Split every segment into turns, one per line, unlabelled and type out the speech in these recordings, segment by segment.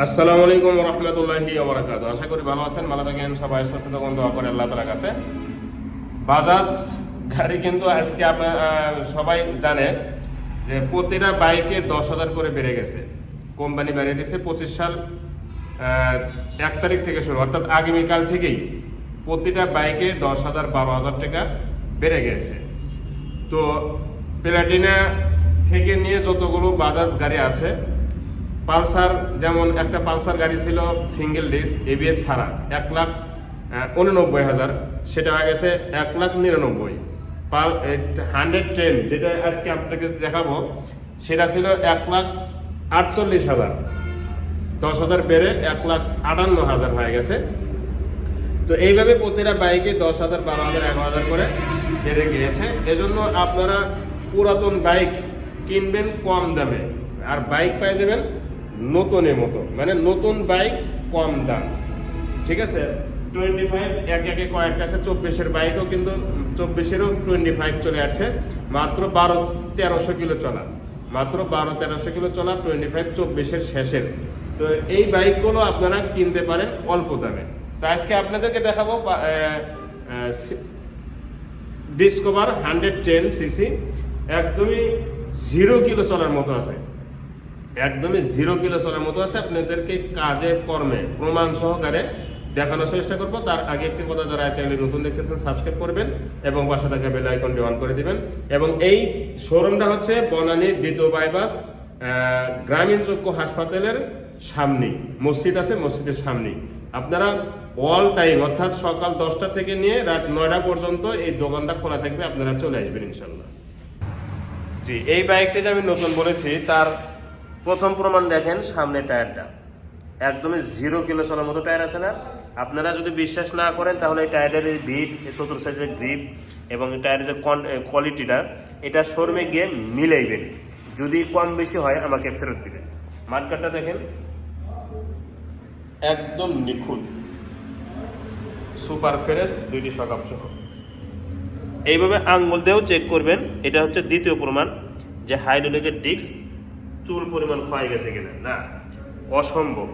আসসালামু আলাইকুম রহমতুল্লাহি ওবরাকাত আশা করি ভালো আছেন, ভালো থাকেন, সবাই সুস্থ থাকুন, দোয়া করে আল্লাহ তালার কাছে। বাজাজ গাড়ি কিন্তু আজকে আপনার সবাই জানে যে প্রতিটা বাইকে দশ হাজার করে বেড়ে গেছে। কোম্পানি বাড়িয়ে দিয়েছে পঁচিশ সাল এক তারিখ থেকে শুরু, অর্থাৎ আগামীকাল থেকেই প্রতিটা বাইকে দশ হাজার, বারো হাজার টাকা বেড়ে গেছে। তো প্লাটিনা থেকে নিয়ে যতগুলো বাজাজ গাড়ি আছে পালসার যেমন একটা পালসার গাড়ি ছিল সিঙ্গেল ডিস্ক এবিএস ছাড়া এক লাখ উননব্বই হাজার। সেটা হয়ে গেছে এক লাখ নিরানব্বই। পাল হান্ড্রেড টেন যেটা আজকে আপনাকে দেখাবো, সেটা ছিল এক লাখ আটচল্লিশ হাজার। দশ হাজার বেড়ে এক লাখ আটান্ন হাজার হয়ে গেছে। তো এইভাবে প্রতিটা বাইকে দশ হাজার, বারো হাজার, এগারো হাজার করে বেড়ে গিয়েছে। এজন্য আপনারা পুরাতন বাইক কিনবেন কম দামে। আর বাইক পেয়ে যাবেন নতুনের মতো। মানে নতুন বাইক কম দাম। ঠিক আছে? টোয়েন্টি ফাইভ এক একে কয়েকটা আছে, চব্বিশের বাইকও কিন্তু, চব্বিশেরও টোয়েন্টি ফাইভ চলে আসছে। মাত্র বারো, তেরোশো কিলো চলা। মাত্র বারো, তেরোশো কিলো চলা টোয়েন্টি ফাইভ চব্বিশের শেষের। তো এই বাইকগুলো আপনারা কিনতে পারেন অল্প দামে। তো আজকে আপনাদেরকে দেখাবো ডিসকভার হান্ড্রেড টেন সিসি একদমই জিরো কিলো চলার মতো আছে। একদমই জিরো কিলো চলার মতো আছে। আপনাদেরকে কাজে, কর্মে প্রমাণ সহকারে দেখানোর চেষ্টা করব। তার আগে একটি কথা যারা চ্যানেলে নতুন দেখতেছেন সাবস্ক্রাইব করবেন এবং পাশে থাকা বেল আইকনটি অন করে দিবেন। এবং এই শোরুমটা হচ্ছে বনানী দ্বিতীয় বাইপাস গ্রামীণ চক্ষু হাসপাতালের সামনে। মসজিদ আছে, মসজিদের সামনে। আপনারা অল টাইম অর্থাৎ সকাল দশটা থেকে নিয়ে রাত নয়টা পর্যন্ত এই দোকানটা খোলা থাকবে। আপনারা চলে আসবেন ইনশাল্লাহ জি, এই বাইকটা যে আমি নতুন বলেছি, তার প্রথম প্রমাণ দেখেন সামনে টায়ারটা। একদমই জিরো কিলো চলার মতো টায়ার আছে না। আপনারা যদি বিশ্বাস না করেন, তাহলে এই টায়ারের এই ভিট, এই চতুর সাইজের গ্রিপ এবং টায়ারের যে কোয়ালিটিটা এটা শোরুমে গিয়ে মিলাইবেন। যদি কম বেশি হয়, আমাকে ফেরত দিবেন। মার্কারটা দেখেন। একদম নিখুঁত। সুপার ফ্রেশ, দুইটি সকাপ সহ। এইভাবে আঙ্গুল দিয়েও চেক করবেন। এটা হচ্ছে দ্বিতীয় প্রমাণ, যে হাইড্রোলিকের ডিস্ক চুল পরিমাণ ক্ষয় গেছে কিনা? না, অসম্ভব।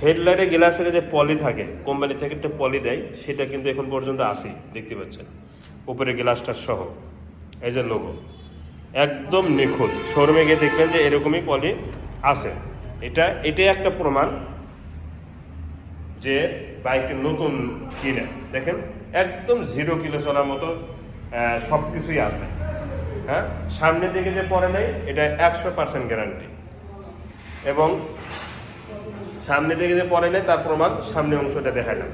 হেডলাইটে গ্লাসের যে পলি থাকে, কোম্পানি থেকে একটা পলি দেয়, সেটা কিন্তু এখন পর্যন্ত আসি দেখতে পাচ্ছেন। উপরে গ্লাসটা সহ, এই যে লোগো একদম নিখুঁত। শোরুমে গিয়ে দেখবেন যে এরকমই পলি আছে। এটা, এটাই একটা প্রমাণ যে বাইকটি নতুন কিনে। দেখেন, একদম জিরো কিলো চলার মতো সব কিছুই আছে। হ্যাঁ? সামনের দিকে যে পরে নেই, এটা একশো পার্সেন্ট গ্যারান্টি এবং সামনে দিকে যে পরে নেই, তার প্রমাণ সামনে অংশটা দেখালাম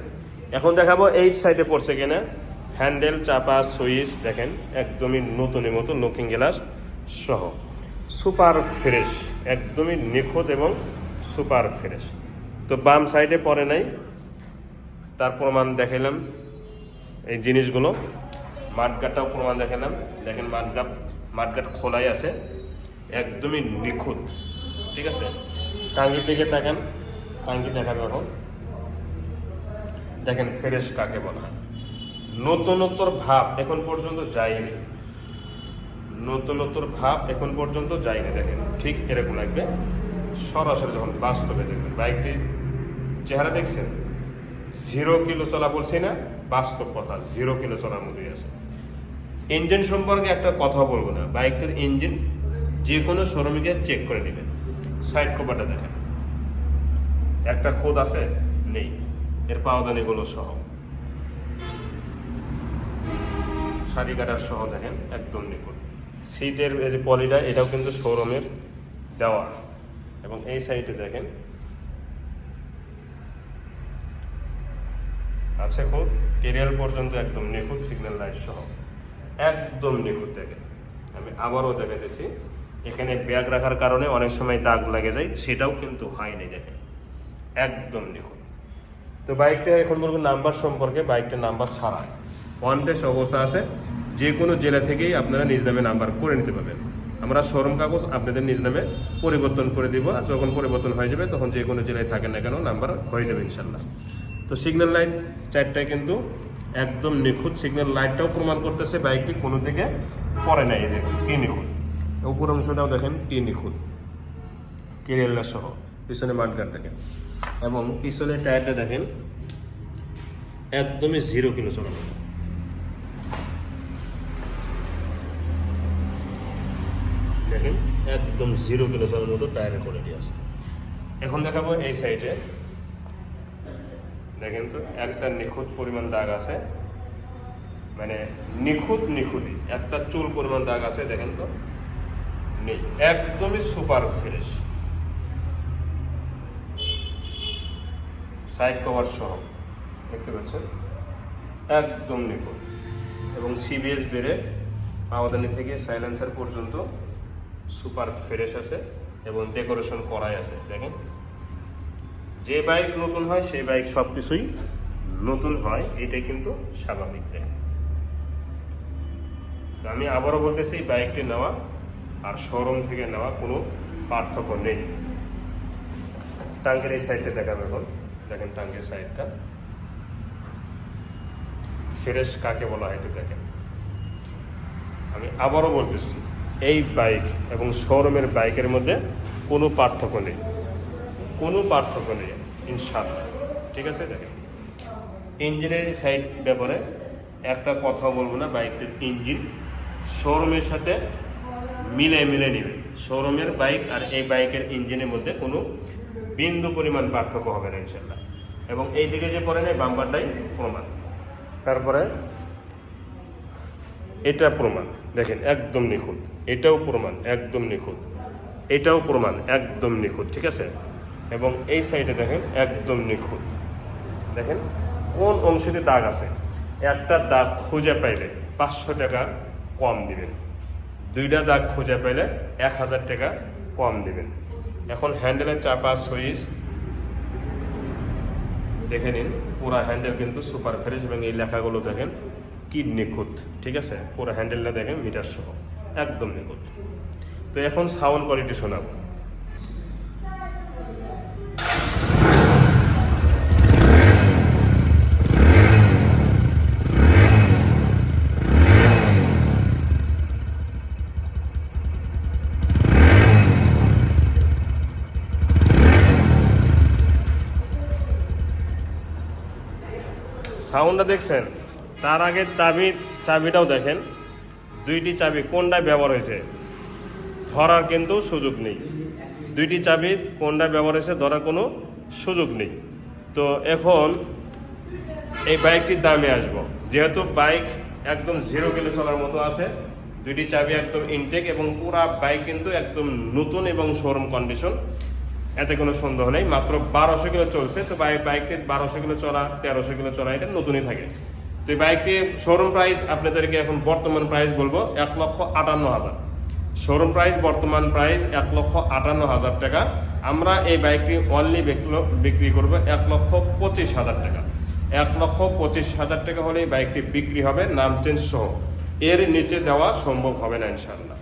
এখন দেখাবো এই সাইডে পড়ছে কিনা। হ্যান্ডেল চাপা, সুইচ, দেখেন, একদমই নতুনের মতো লুকিং গ্লাস সহ। সুপার ফ্রেশ একদমই নিখুঁত এবং সুপার ফ্রেশ তো বাম সাইডে পরে নাই। তার প্রমাণ দেখাইলাম। এই জিনিসগুলো মাঠগাটটাও প্রমাণ দেখালাম দেখেন মাঠগাট মাঠগাট খোলাই আছে, একদমই নিখুঁত। ঠিক আছে? টাঙ্গির দিকে তাকান টাঙ্গি দেখাবে এখন। দেখেন ফ্রেশ কাকে বলা হয়। নতুনত্বর ভাব এখন পর্যন্ত যায়নি। নতুনত্বর ভাব এখন পর্যন্ত যায়নি, দেখেন। ঠিক এরকম লাগবে। সরাসরি যখন বাস্তবে দেখবেন, বাইকটি চেহারা দেখছেন? জিরো কিলো চলা বলছি না, বাস্তব কথা, জিরো কিলো চলার মতোই আছে। ইঞ্জিন সম্পর্কে একটা কথা বলব না। বাইকটার ইঞ্জিন যে কোনো শোরুমে চেক করে নেবেন। সাইড কভারটা দেখেন। একটা খোদ আছে? নেই। এর পাওদানিগুলো সহ। শাড়ি কাটার সহ দেখেন, একদম নিখুঁত। সিটের যে পলিটা, এটাও কিন্তু শোরুমের দেওয়া। এবং এই সাইডে দেখেন। আছে খুব কেরিয়াল পর্যন্ত একদম নিখুঁত সিগন্যাল লাইট সহ। একদম নিখুঁত দেখেন। আমি আবারও দেখাতেছি এখানে ব্যাগ রাখার কারণে অনেক সময় দাগ লাগে যায়, সেটাও কিন্তু হয়নি দেখেন। একদম নিখুঁত। তো বাইকটা এখন বলব নাম্বার সম্পর্কে, বাইকটার নাম্বার ছাড়া। ওয়ান টেস্ট অবস্থা আছে, যে কোনো জেলা থেকেই আপনারা নিজ নামে নাম্বার করে নিতে পারবেন। আমরা শোরুম কাগজ আপনাদের নিজ নামে পরিবর্তন করে দিব, আর যখন পরিবর্তন হয়ে যাবে, তখন যে কোনো জেলায় থাকেন না কেন, নাম্বার হয়ে যাবে ইনশাল্লাহ। তো সিগন্যাল লাইট চারটায় কিন্তু একদম নিখুঁত সিগন্যাল লাইটটাও প্রমাণ করতেছে বাইকটি কোনো দিকে পরে নাই এই দেখুন কি নিখুঁত? উপর অংশটাও দেখেন কি নিখুঁত। কেরিয়াল্লা সহ, পিছনে মাঠগার দেখেন। এবং পিছনে টায়ারটা দেখেন, একদমই জিরো কিলো চালানো দেখেন, একদম জিরো কিলো চালানোর মতো টায়ারের কোয়ালিটি আছে। এখন দেখাবো এই সাইডে দেখেন তো, একটা নিখুঁত পরিমাণ দাগ আছে। মানে নিখুঁত নিখুঁতই, একটা চুল পরিমাণ দাগ আছে, দেখেন তো। নেই, একদমই সুপার ফ্রেশ সাইড কভার সহ, দেখতে পাচ্ছেন? একদম নিখুঁত। এবং সিবিএস ব্রেক পাওয়াদানি থেকে সাইলেন্সার পর্যন্ত সুপার ফ্রেশ আছে এবং ডেকোরেশন করাই আছে, দেখেন। যে বাইক নতুন হয়, সেই বাইক সব কিছুই নতুন হয়, এটাই কিন্তু স্বাভাবিক দেখেন আমি আবারও বলতেছি বাইকটি নেওয়া আর শোরুম থেকে নেওয়া কোনো পার্থক্য নেই। টাঙ্কের এই সাইডটা দেখাবো এখন। দেখেন টাঙ্কের সাইডটা। ফ্রেশ কাকে বলা হয় এটা দেখেন। আমি আবারও বলতেছি, এই বাইক এবং শোরুমের বাইকের মধ্যে কোনো পার্থক্য নেই। কোনো পার্থক্য নেই ইনশাল্লাহ ঠিক আছে, দেখেন। ইঞ্জিনের সাইড ব্যাপারে একটা কথা বলব না বাইকটির ইঞ্জিন। শোরুমের সাথে মিলে মিলে নেবে। শোরুমের বাইক আর এই বাইকের ইঞ্জিনের মধ্যে কোনো বিন্দু পরিমাণ পার্থক্য হবে না ইনশাল্লাহ এবং এই দিকে যে পড়ে নেই, বাম্পারটাই প্রমাণ। তারপরে এটা প্রমাণ। দেখেন, একদম নিখুঁত। এটাও প্রমাণ, একদম নিখুঁত। এটাও প্রমাণ, একদম নিখুঁত। ঠিক আছে? এবং এই সাইডে দেখেন একদম নিখুঁত। দেখেন কোন অংশতে দাগ আছে? একটা দাগ খুঁজে পাইলে পাঁচশো টাকা কম দিবেন। দুইটা দাগ খুঁজে পাইলে এক হাজার টাকা কম দিবেন। এখন হ্যান্ডেলের চাপা সুইচ। দেখে নিন, পুরা হ্যান্ডেল কিন্তু সুপার ফ্রেশ এবং এই লেখাগুলো দেখেন কি নিখুঁত, ঠিক আছে? পুরো হ্যান্ডেলটা দেখেন মিটার সহ একদম নিখুঁত। তো এখন সাউন্ড কোয়ালিটি শোনাবো। সাউন্ডটা দেখছেন? তার আগে চাবি, চাবিটাও দেখেন। দুইটি চাবি কোনটা ব্যবহার হয়েছে? ধরার কিন্তু সুযোগ নেই। দুইটি চাবি কোনটা ব্যবহার হয়েছে ধরার কোনো সুযোগ নেই। তো এখন এই বাইকটির দামে আসব। যেহেতু বাইক একদম জিরো কিলো চলার মতো আছে, দুইটি চাবি একদম ইনটেক এবং পুরা বাইক কিন্তু একদম নতুন এবং শোরুম কন্ডিশন এতে কোনো সন্দেহ নেই। মাত্র বারোশো কিলো চলছে। তো বাইক বাইকটি বারোশো কিলো চলা, তেরোশো কিলো চলা, এটা নতুনই থাকে। তো এই বাইকটি শোরুম প্রাইস আপনাদেরকে এখন বর্তমান প্রাইস বলব, এক লক্ষ আটান্ন হাজার। শোরুম প্রাইস বর্তমান প্রাইস এক লক্ষ আটান্ন হাজার টাকা। আমরা এই বাইকটি অনলি বিক্রি করব এক লক্ষ পঁচিশ হাজার টাকা। এক লক্ষ পঁচিশ হাজার টাকা হলে এই বাইকটি বিক্রি হবে, নাম চেঞ্জ সহ। এর নিচে দেওয়া সম্ভব হবে না ইনশাল্লাহ